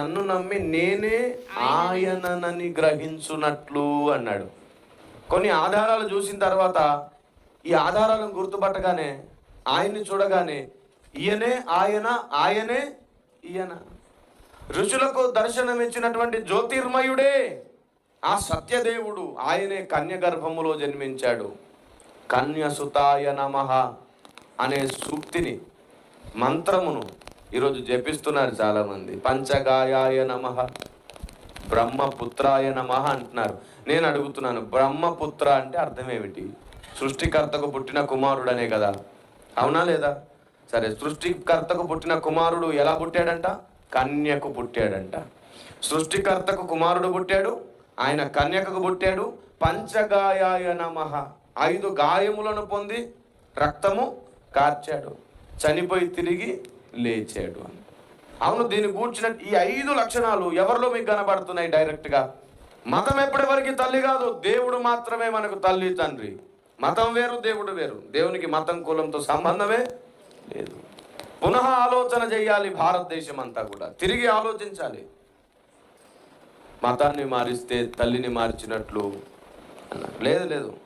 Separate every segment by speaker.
Speaker 1: నన్ను నమ్మి నేనే ఆయననని గ్రహించున్నట్లు అన్నాడు. కొన్ని ఆధారాలు చూసిన తర్వాత ఈ ఆధారాలను గుర్తుపట్టగానే ఆయన్ని చూడగానే ఈయనే ఆయన ఆయనే ఈయన. ఋషులకు దర్శనం ఇచ్చినటువంటి జ్యోతిర్మయుడే ఆ సత్యదేవుడు ఆయనే కన్య గర్భములో జన్మించాడు. కన్యసుతాయ నమ అనే సూక్తిని మంత్రమును ఈరోజు జపిస్తున్నారు చాలామంది. పంచగాయాయ నమః బ్రహ్మపుత్రాయ నమః అంటున్నారు. నేను అడుగుతున్నాను బ్రహ్మపుత్ర అంటే అర్థం ఏమిటి? సృష్టికర్తకు పుట్టిన కుమారుడు అనే కదా. అవునా లేదా? సరే సృష్టికర్తకు పుట్టిన కుమారుడు ఎలా పుట్టాడంట? కన్యకు పుట్టాడంట. సృష్టికర్తకు కుమారుడు పుట్టాడు ఆయన కన్యకకు పుట్టాడు పంచగాయాయ నమః. ఐదు గాయములను పొంది రక్తము కార్చాడు. చనిపోయి తిరిగి లేచాడు అని. అవును దీన్ని గూర్చిన ఈ ఐదు లక్షణాలు ఎవరిలో మీకు కనబడుతున్నాయి డైరెక్ట్గా? మతం ఎప్పటివరకు తల్లి కాదు దేవుడు మాత్రమే మనకు తల్లి తండ్రి. మతం వేరు దేవుడు వేరు. దేవునికి మతం కులంతో సంబంధమే లేదు. పునః ఆలోచన చేయాలి భారతదేశం అంతా కూడా. తిరిగి ఆలోచించాలి. మతాన్ని మారిస్తే తల్లిని మార్చినట్లు అన్నారు. లేదు లేదు.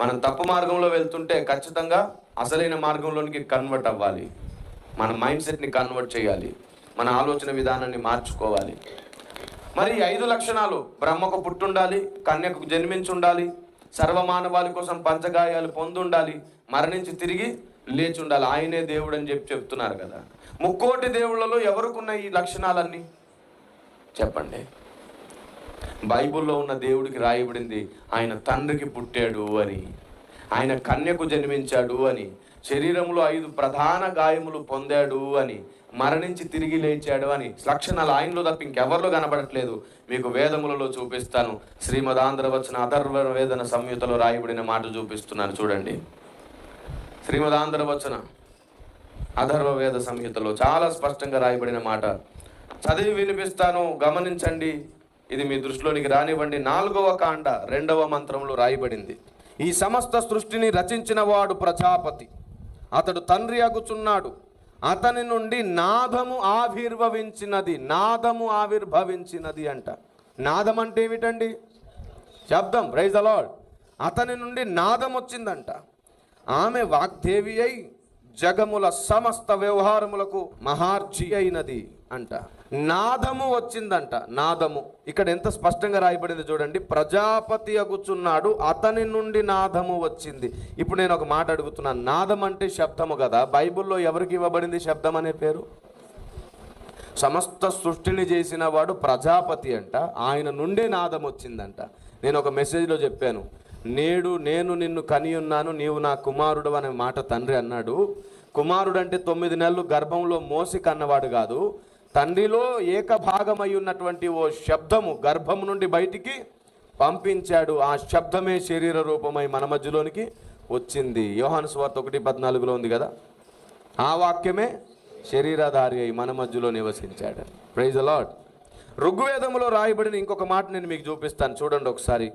Speaker 1: మనం తప్పు మార్గంలో వెళ్తుంటే ఖచ్చితంగా అసలైన మార్గంలోనికి కన్వర్ట్ అవ్వాలి. మన మైండ్ సెట్ని కన్వర్ట్ చేయాలి. మన ఆలోచన విధానాన్ని మార్చుకోవాలి. మరి ఐదు లక్షణాలు. బ్రహ్మకు పుట్టుండాలి కన్యకు జన్మించి ఉండాలి సర్వమానవాళి కోసం పంచగాయాలు పొందుండాలి మరణించి తిరిగి లేచి ఉండాలి ఆయనే దేవుడు అని చెప్పి చెప్తున్నారు కదా. ముక్కోటి దేవుళ్ళలో ఎవరికున్న ఈ లక్షణాలన్నీ? చెప్పండి. బైబిల్లో ఉన్న దేవుడికి రాయబడింది ఆయన తండ్రికి పుట్టాడు అని. ఆయన కన్యకు జన్మించాడు అని శరీరంలో ఐదు ప్రధాన గాయములు పొందాడు అని మరణించి తిరిగి లేచాడు అని లక్షణాలు ఆయనలో తప్ప ఇంకెవరిలో కనబడట్లేదు. మీకు వేదములలో చూపిస్తాను. శ్రీమదాంధ్ర ఆంధ్రవచన అధర్వ వేదన సంయుతలో రాయబడిన మాట చూపిస్తున్నాను. చూడండి. శ్రీమదాంధ్ర ఆంధ్రవచన అధర్వ వేద సంహితలో చాలా స్పష్టంగా రాయబడిన మాట. చదివి వినిపిస్తాను గమనించండి. ఇది మీ దృష్టిలోనికి రానివ్వండి. నాలుగవ కాండ రెండవ మంత్రంలో రాయబడింది. ఈ సమస్త సృష్టిని రచించిన వాడు ప్రజాపతి. అతడు తండ్రి అగుచున్నాడు. అతని నుండి నాదము ఆవిర్భవించినది నాదము ఆవిర్భవించినది అంట. నాదం అంటే ఏమిటండి? శబ్దం రైజ్ అలాడ్ అతని నుండి నాదం వచ్చిందంట. ఆమె వాగ్దేవి అయి జగముల సమస్త వ్యవహారములకు మహార్జి అయినది అంట. నాదము వచ్చిందంట నాదము. ఇక్కడ ఎంత స్పష్టంగా రాయబడింది చూడండి. ప్రజాపతి అగుచున్నాడు అతని నుండి నాదము వచ్చింది. ఇప్పుడు నేను ఒక మాట అడుగుతున్నాను నాదం అంటే శబ్దము కదా. బైబిల్లో ఎవరికి ఇవ్వబడింది శబ్దం అనే పేరు? సమస్త సృష్టిని చేసిన వాడు ప్రజాపతి అంట ఆయన నుండే నాదం వచ్చిందంట. నేను ఒక మెసేజ్లో చెప్పాను. నేడు నేను నిన్ను కని ఉన్నాను నీవు నా కుమారుడు అనే మాట తండ్రి అన్నాడు. కుమారుడు అంటే తొమ్మిది నెలలు గర్భంలో మోసి కన్నవాడు కాదు. తండ్రిలో ఏకభాగమై ఉన్నటువంటి ఓ శబ్దము గర్భం నుండి బయటికి పంపించాడు. ఆ శబ్దమే శరీర రూపమై మన మధ్యలోనికి వచ్చింది. యోహాను స్వార్త ఒకటి పద్నాలుగులో ఉంది కదా? ఆ వాక్యమే శరీరధారి అయి మన మధ్యలో నివసించాడు. ప్రైజ్ అలాడ్ ఋగ్వేదంలో రాయబడిన ఇంకొక మాట నేను మీకు చూపిస్తాను. చూడండి ఒకసారి.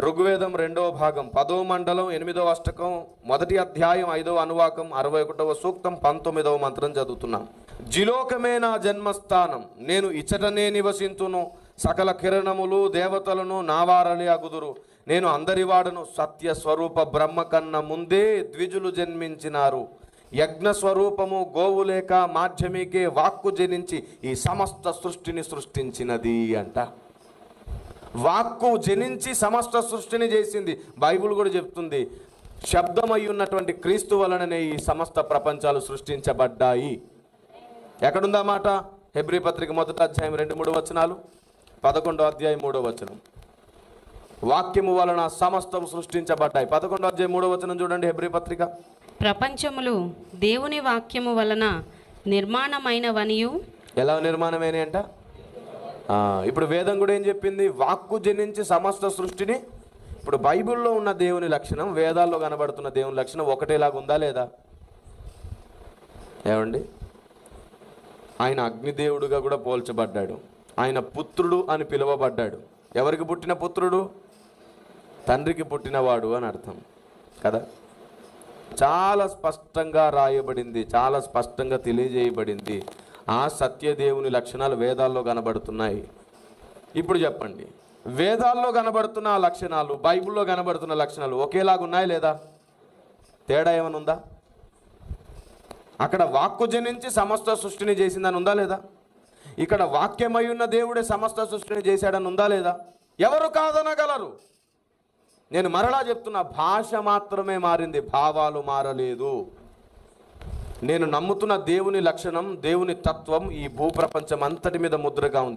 Speaker 1: ఋగ్వేదం రెండవ భాగం పదో మండలం ఎనిమిదవ అష్టకం మొదటి అధ్యాయం ఐదవ అనువాకం అరవై ఒకటవ సూక్తం పంతొమ్మిదవ మంత్రం చదువుతున్నాం. జిలోకమే నా జన్మస్థానం. నేను ఇచ్చటనే నివసింతును. సకల కిరణములు దేవతలను నావారలి అగుదురు. నేను అందరివాడను సత్య స్వరూప బ్రహ్మ కన్న ముందే ద్విజులు జన్మించినారు. యజ్ఞ స్వరూపము గోవు లేక మాధ్యమికే వాక్కు జనించి ఈ సమస్త సృష్టిని సృష్టించినది అంట. వాక్కు జనించి సమస్త సృష్టిని చేసింది. బైబిల్ కూడా చెప్తుంది. శబ్దమై ఉన్నటువంటి క్రీస్తు వలననే ఈ సమస్త ప్రపంచాలు సృష్టించబడ్డాయి. ఎక్కడుందా మాట? హెబ్రి పత్రిక మొదటి అధ్యాయం రెండు మూడు వచనాలు. పదకొండో అధ్యాయం మూడో వచనం. వాక్యము వలన సమస్తం సృష్టించబడ్డాయి. పదకొండో అధ్యాయం మూడో వచనం చూడండి హెబ్రి పత్రిక.
Speaker 2: ప్రపంచములు దేవుని వాక్యము వలన నిర్మాణమైనవనియు.
Speaker 1: ఎలా నిర్మాణమైన అంట ఇప్పుడు వేదం కూడా ఏం చెప్పింది? వాక్కు జనించి సమస్త సృష్టిని. ఇప్పుడు బైబిల్లో ఉన్న దేవుని లక్షణం వేదాల్లో కనబడుతున్న దేవుని లక్షణం ఒకటేలాగా ఉందా లేదా? ఏమండి? ఆయన అగ్నిదేవుడుగా కూడా పోల్చబడ్డాడు. ఆయన పుత్రుడు అని పిలువబడ్డాడు. ఎవరికి పుట్టిన పుత్రుడు? తండ్రికి పుట్టినవాడు అని అర్థం. కదా? చాలా స్పష్టంగా రాయబడింది చాలా స్పష్టంగా తెలియజేయబడింది. ఆ సత్యదేవుని లక్షణాలు వేదాల్లో కనబడుతున్నాయి. ఇప్పుడు చెప్పండి. వేదాల్లో కనబడుతున్న ఆ లక్షణాలు బైబిల్లో కనబడుతున్న లక్షణాలు ఒకేలాగా ఉన్నాయా లేదా? తేడా ఏమైనా ఉందా? అక్కడ వాక్కు జనించి సమస్త సృష్టిని చేసిందని ఉందా లేదా? ఇక్కడ వాక్యమై ఉన్న దేవుడే సమస్త సృష్టిని చేశాడని ఉందా లేదా? ఎవరు కాదనగలరు? నేను మరలా చెప్తున్నా భాష మాత్రమే మారింది భావాలు మారలేదు. నేను నమ్ముతున్న దేవుని లక్షణం దేవుని తత్వం ఈ భూప్రపంచం అంతటి మీద ముద్రగా ఉంది.